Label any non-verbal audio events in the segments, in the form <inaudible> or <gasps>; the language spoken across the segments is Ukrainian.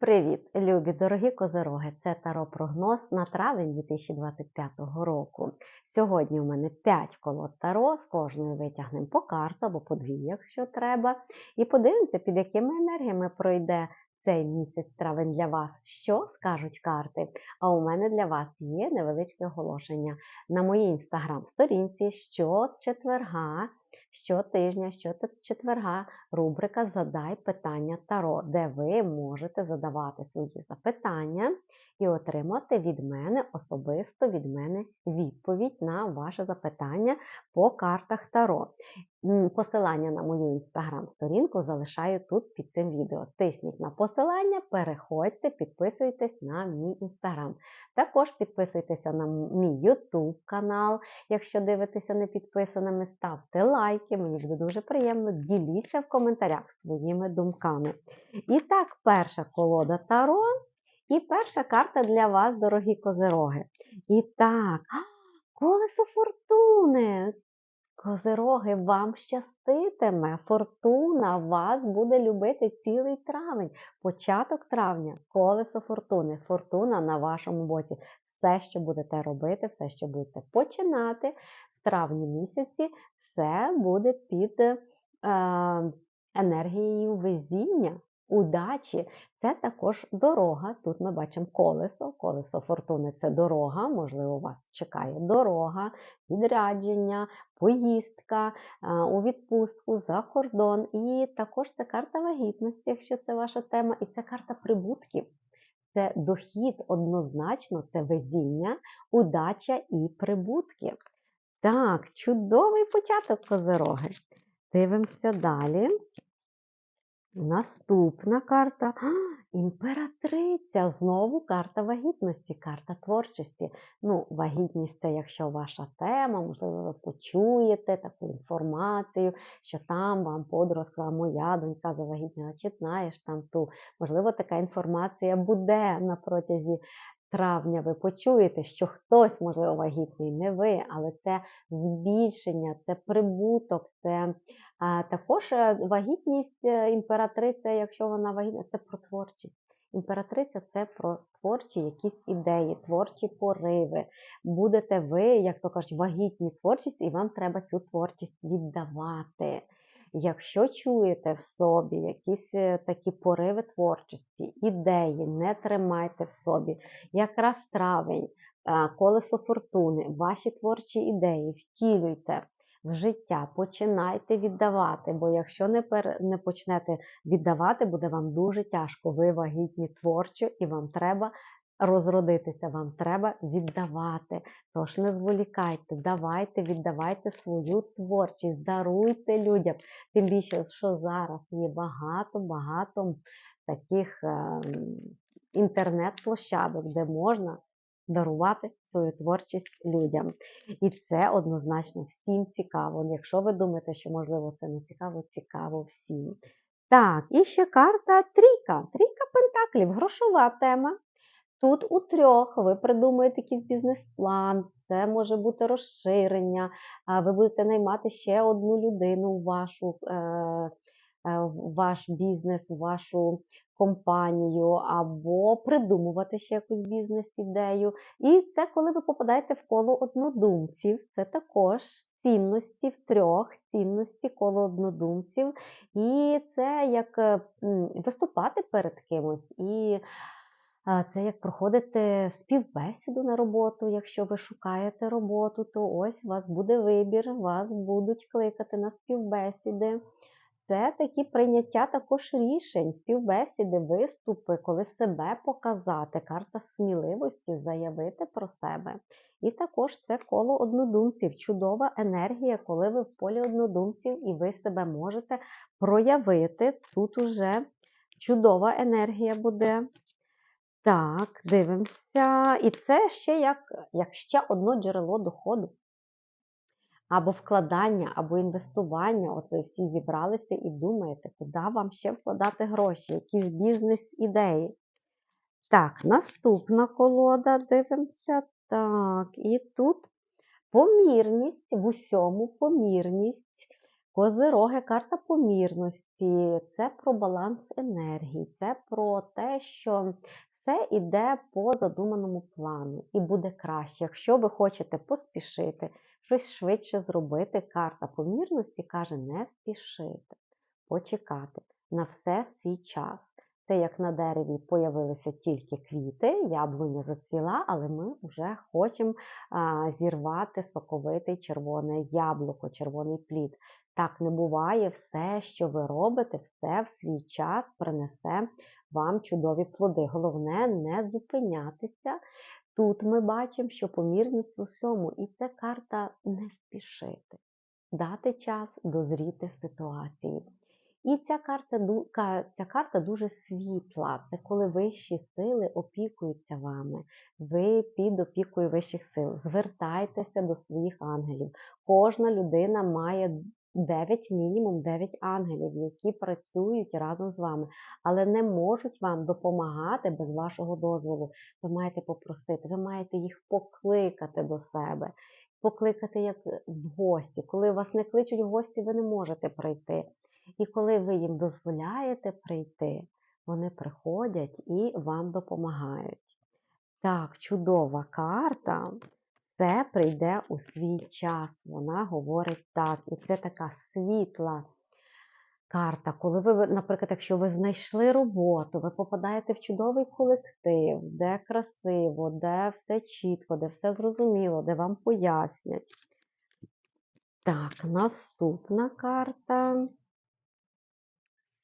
Привіт, любі дорогі козероги! Це таро прогноз на травень 2025 року. Сьогодні у мене 5 колод таро, з кожної витягнемо по карту або по дві, якщо треба. І подивимося, під якими енергіями пройде цей місяць травень для вас, що скажуть карти. А у мене для вас є невеличке оголошення на моїй інстаграм-сторінці щочетверга. Щотижня, щочетверга рубрика Задай питання Таро, де ви можете задавати свої запитання і отримати від мене особисто від мене відповідь на ваше запитання по картах Таро. Посилання на мою інстаграм-сторінку залишаю тут під цим відео. Тисніть на посилання, переходьте, підписуйтесь на мій інстаграм. Також підписуйтеся на мій YouTube канал. Якщо дивитеся не підписаними, ставте лайки, мені буде дуже приємно. Діліться в коментарях своїми думками. І так, перша колода Таро. І перша карта для вас, дорогі козероги. І так, колесо фортуни. Козероги, вам щаститиме, фортуна вас буде любити цілий травень, початок травня, колесо фортуни, фортуна на вашому боці. Все, що будете робити, все, що будете починати в травні місяці, все буде під е, енергією везіння удачі. Це також дорога. Тут ми бачимо колесо. Колесо фортуни це дорога, можливо, вас чекає дорога, відрядження, поїздка у відпустку за кордон. І також це карта вагітності, якщо це ваша тема, і це карта прибутків. Це дохід однозначно, це везіння, удача і прибутки. Так, чудовий початок козероги. Дивимося далі. Наступна карта <gasps> імператриця. Знову карта вагітності, карта творчості. Ну, Вагітність це якщо ваша тема, можливо, ви почуєте таку інформацію, що там вам подросла моя донька завагітніла, чи знаєш там ту. Можливо, така інформація буде на протязі травня ви почуєте, що хтось, можливо, вагітний, не ви, але це збільшення, це прибуток, це а, також е, вагітність е, імператриця, якщо вона вагітна, це про творчість. Імператриця це про творчі якісь ідеї, творчі пориви. Будете ви, як то кажуть, вагітні творчість, і вам треба цю творчість віддавати. Якщо чуєте в собі якісь е, такі пориви творчості, ідеї, не тримайте в собі, якраз травень, колесо фортуни, ваші творчі ідеї, втілюйте в життя, починайте віддавати, бо якщо не пер... не почнете віддавати, буде вам дуже тяжко. Ви вагітні творчо, і вам треба розродитися, вам треба віддавати. Тож не зволікайте, давайте, віддавайте свою творчість, даруйте людям. Тим більше, що зараз є багато-багато таких е, інтернет-площадок, де можна дарувати свою творчість людям. І це однозначно всім цікаво. Якщо ви думаєте, що, можливо, це не цікаво, цікаво всім. Так, і ще карта трійка. Трійка пентаклів, грошова тема. Тут у трьох ви придумаєте якийсь бізнес-план, це може бути розширення, ви будете наймати ще одну людину в вашу, е, е, ваш бізнес, в вашу компанію, або придумувати ще якусь бізнес-ідею. І це коли ви попадаєте в коло однодумців, це також цінності в трьох, цінності коло однодумців. І це як виступати перед кимось. і це як проходити співбесіду на роботу. Якщо ви шукаєте роботу, то ось у вас буде вибір, вас будуть кликати на співбесіди. Це такі прийняття також рішень, співбесіди, виступи, коли себе показати, карта сміливості, заявити про себе. І також це коло однодумців, чудова енергія, коли ви в полі однодумців і ви себе можете проявити. Тут уже чудова енергія буде. Так, дивимося. І це ще як, як ще одно джерело доходу. Або вкладання, або інвестування. От ви всі зібралися і думаєте, куди вам ще вкладати гроші, якісь бізнес-ідеї. Так, наступна колода, дивимося. Так, і тут помірність в усьому помірність. Козироги, карта помірності, це про баланс енергії, це про те, що все йде по задуманому плану і буде краще. Якщо ви хочете поспішити, щось швидше зробити, карта помірності каже не спішити, почекати на все свій час. Це як на дереві появилися тільки квіти, яблуня зацвіла, але ми вже хочемо зірвати соковитий червоне яблуко, червоний плід. Так не буває, все, що ви робите, все в свій час принесе вам чудові плоди. Головне не зупинятися. Тут ми бачимо, що помірність в усьому, і це карта не спішити, дати час дозріти ситуації. І ця карта, ця карта дуже світла. Це коли вищі сили опікуються вами. Ви під опікою вищих сил. Звертайтеся до своїх ангелів. Кожна людина має 9, мінімум 9 ангелів, які працюють разом з вами, але не можуть вам допомагати без вашого дозволу. Ви маєте попросити, ви маєте їх покликати до себе, покликати як в гості. Коли вас не кличуть в гості, ви не можете прийти. І коли ви їм дозволяєте прийти, вони приходять і вам допомагають. Так, чудова карта. Це прийде у свій час. Вона говорить так. І це така світла карта. Коли ви, наприклад, якщо ви знайшли роботу, ви попадаєте в чудовий колектив, де красиво, де все чітко, де все зрозуміло, де вам пояснять. Так, наступна карта.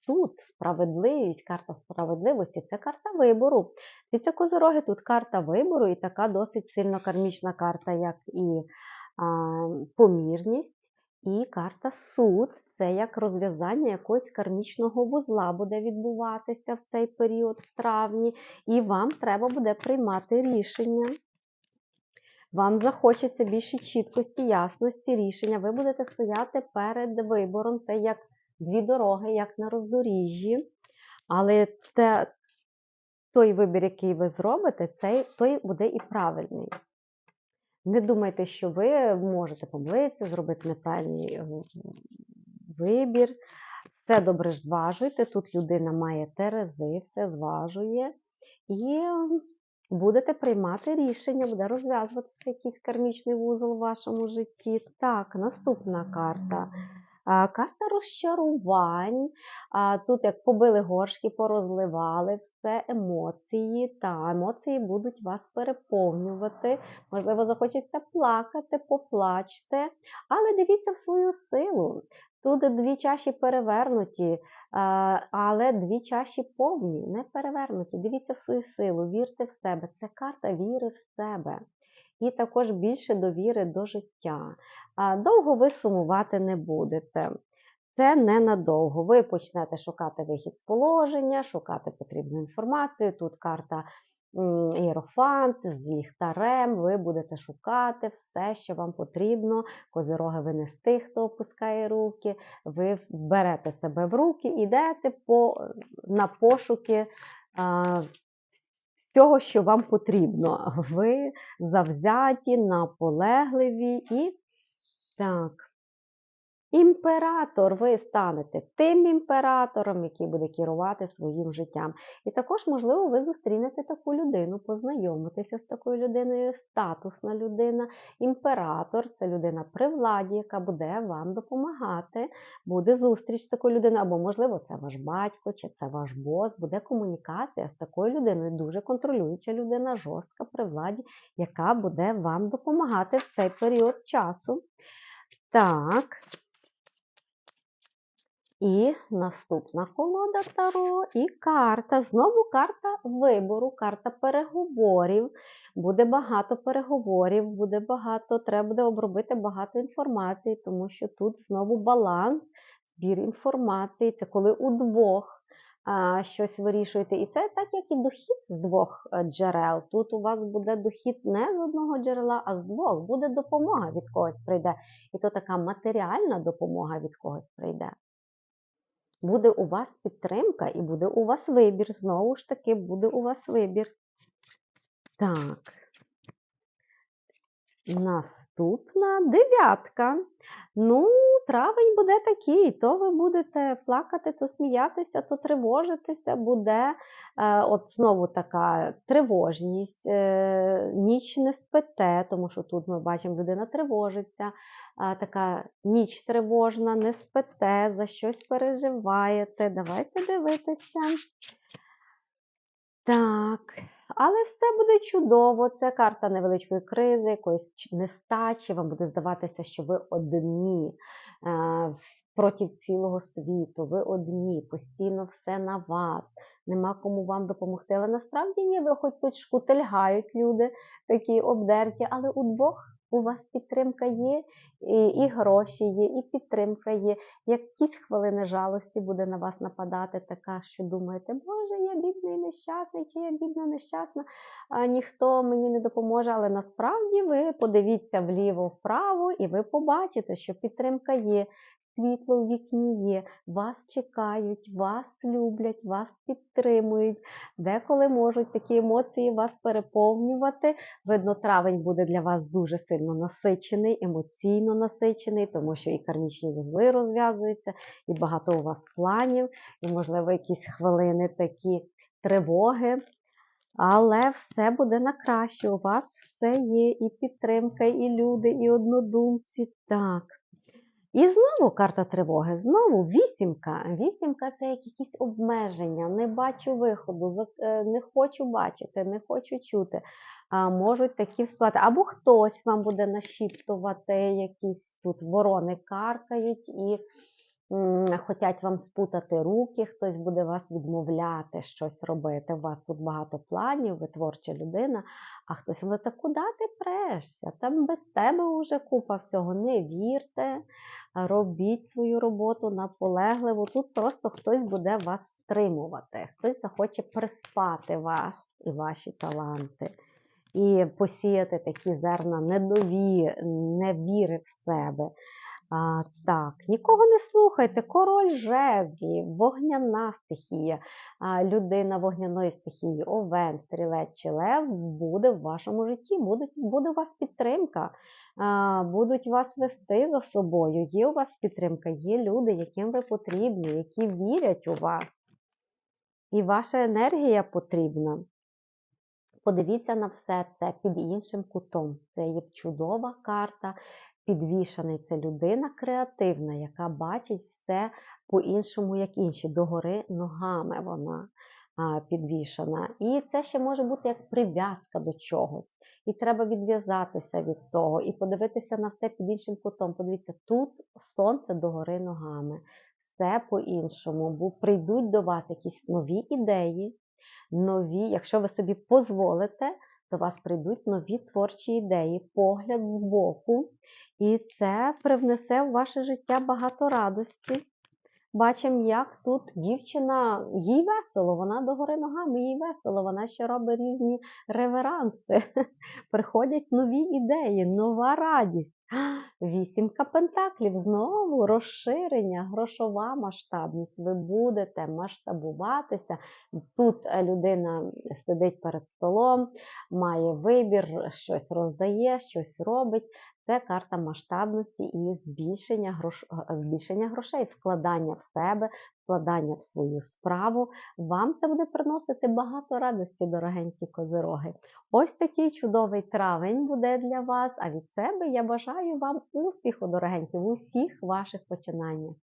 Суд, справедливість, карта справедливості це карта вибору. Дивіться, козороги, тут карта вибору і така досить сильно кармічна карта, як і а, помірність, і карта суд. Це як розв'язання якогось кармічного вузла буде відбуватися в цей період в травні, і вам треба буде приймати рішення. Вам захочеться більше чіткості, ясності рішення. Ви будете стояти перед вибором. Це як дві дороги, як на роздоріжжі. Але те, той вибір, який ви зробите, цей, той буде і правильний. Не думайте, що ви можете помилитися, зробити неправильний е, вибір. Все добре зважуйте. Тут людина має терези, все зважує. І будете приймати рішення, буде розв'язуватися якийсь кармічний вузол у вашому житті. Так, наступна карта. Карта розчарувань. Тут як побили горшки, порозливали, все емоції. Та емоції будуть вас переповнювати. Можливо, захочеться плакати, поплачте, але дивіться в свою силу. Тут дві чаші перевернуті, але дві чаші повні, не перевернуті. Дивіться в свою силу, вірте в себе. Це карта віри в себе. І також більше довіри до життя. Довго ви сумувати не будете. Це ненадовго. Ви почнете шукати вихід з положення, шукати потрібну інформацію. Тут карта м, Іерофант з ліхтарем. Ви будете шукати все, що вам потрібно. Козироги ви не з тих, хто опускає руки. Ви берете себе в руки йдете по, на пошуки. Всього, що вам потрібно. Ви завзяті, наполегливі і так. Імператор, ви станете тим імператором, який буде керувати своїм життям. І також, можливо, ви зустрінете таку людину, познайомитеся з такою людиною, статусна людина. Імператор це людина при владі, яка буде вам допомагати. Буде зустріч з такою людиною, або, можливо, це ваш батько, чи це ваш бос. Буде комунікація з такою людиною, дуже контролююча людина, жорстка при владі, яка буде вам допомагати в цей період часу. Так. І наступна колода Таро, і карта. Знову карта вибору, карта переговорів. Буде багато переговорів, буде багато, треба буде обробити багато інформації, тому що тут знову баланс, збір інформації. Це коли удвох щось вирішуєте. І це так, як і дохід з двох е, джерел. Тут у вас буде дохід не з одного джерела, а з двох. Буде допомога від когось прийде. І то така матеріальна допомога від когось прийде буде у вас підтримка і буде у вас вибір. Знову ж таки, буде у вас вибір. Так. Наступна дев'ятка. Ну, травень буде такий, то ви будете плакати, то сміятися, то тривожитися, буде е, от знову така тривожність, е, ніч не спите, тому що тут ми бачимо, людина тривожиться, е, така ніч тривожна, не спите, за щось переживаєте. Давайте дивитися. Так, але все буде чудово. Це карта невеличкої кризи, якоїсь нестачі. Вам буде здаватися, що ви одні е, проти цілого світу. Ви одні, постійно все на вас. Нема кому вам допомогти. Але насправді ні, ви хоч тут шкутельгають люди, такі обдерті, але удвох у вас підтримка є, і, і гроші є, і підтримка є. Якісь хвилини жалості буде на вас нападати, така, що думаєте, Боже, я бідний нещасний, чи я бідна нещасна, а ніхто мені не допоможе. Але насправді ви подивіться вліво-вправо, і ви побачите, що підтримка є. Світло в вікні є, вас чекають, вас люблять, вас підтримують. Деколи можуть такі емоції вас переповнювати. Видно, травень буде для вас дуже сильно насичений, емоційно насичений, тому що і кармічні вузли розв'язуються, і багато у вас планів, і, можливо, якісь хвилини такі тривоги. Але все буде на краще. У вас все є, і підтримка, і люди, і однодумці. Так. І знову карта тривоги, знову вісімка. Вісімка це як якісь обмеження, не бачу виходу, е, не хочу бачити, не хочу чути. А, можуть такі сплати. Або хтось вам буде нашіптувати, якісь тут ворони каркають і хочуть вам спутати руки, хтось буде вас відмовляти щось робити. У вас тут багато планів, ви творча людина, а хтось буде, та куди ти прешся? Там без тебе вже купа всього. Не вірте робіть свою роботу наполегливо. Тут просто хтось буде вас стримувати, хтось захоче приспати вас і ваші таланти. І посіяти такі зерна недові, невіри в себе. А, так, нікого не слухайте. Король жезлів, вогняна стихія, а, людина вогняної стихії, овен, стрілець чи лев буде в вашому житті, буде, буде у вас підтримка, а, будуть вас вести за собою. Є у вас підтримка, є люди, яким ви потрібні, які вірять у вас. І ваша енергія потрібна. Подивіться на все це під іншим кутом. Це є чудова карта. Підвішений це людина креативна, яка бачить все по-іншому, як інші. Догори ногами вона а, підвішена. І це ще може бути як прив'язка до чогось. І треба відв'язатися від того і подивитися на все під іншим кутом. Подивіться, тут сонце догори ногами. Все по-іншому, бо прийдуть до вас якісь нові ідеї, нові, якщо ви собі дозволите, до вас прийдуть нові творчі ідеї, погляд збоку, і це привнесе в ваше життя багато радості. Бачимо, як тут дівчина, їй весело, вона догори ногами, їй весело, вона ще робить різні реверанси. <laughs> Приходять нові ідеї, нова радість. Вісімка пентаклів знову розширення, грошова масштабність. Ви будете масштабуватися. Тут е, людина сидить перед столом, має вибір, щось роздає, щось робить. Це карта масштабності і збільшення, грош... е, збільшення грошей, вкладання в себе, вкладання в свою справу. Вам це буде приносити багато радості, дорогенькі козироги. Ось такий чудовий травень буде для вас. А від себе я бажаю вам успіху, дорогенькі, в усіх ваших починаннях.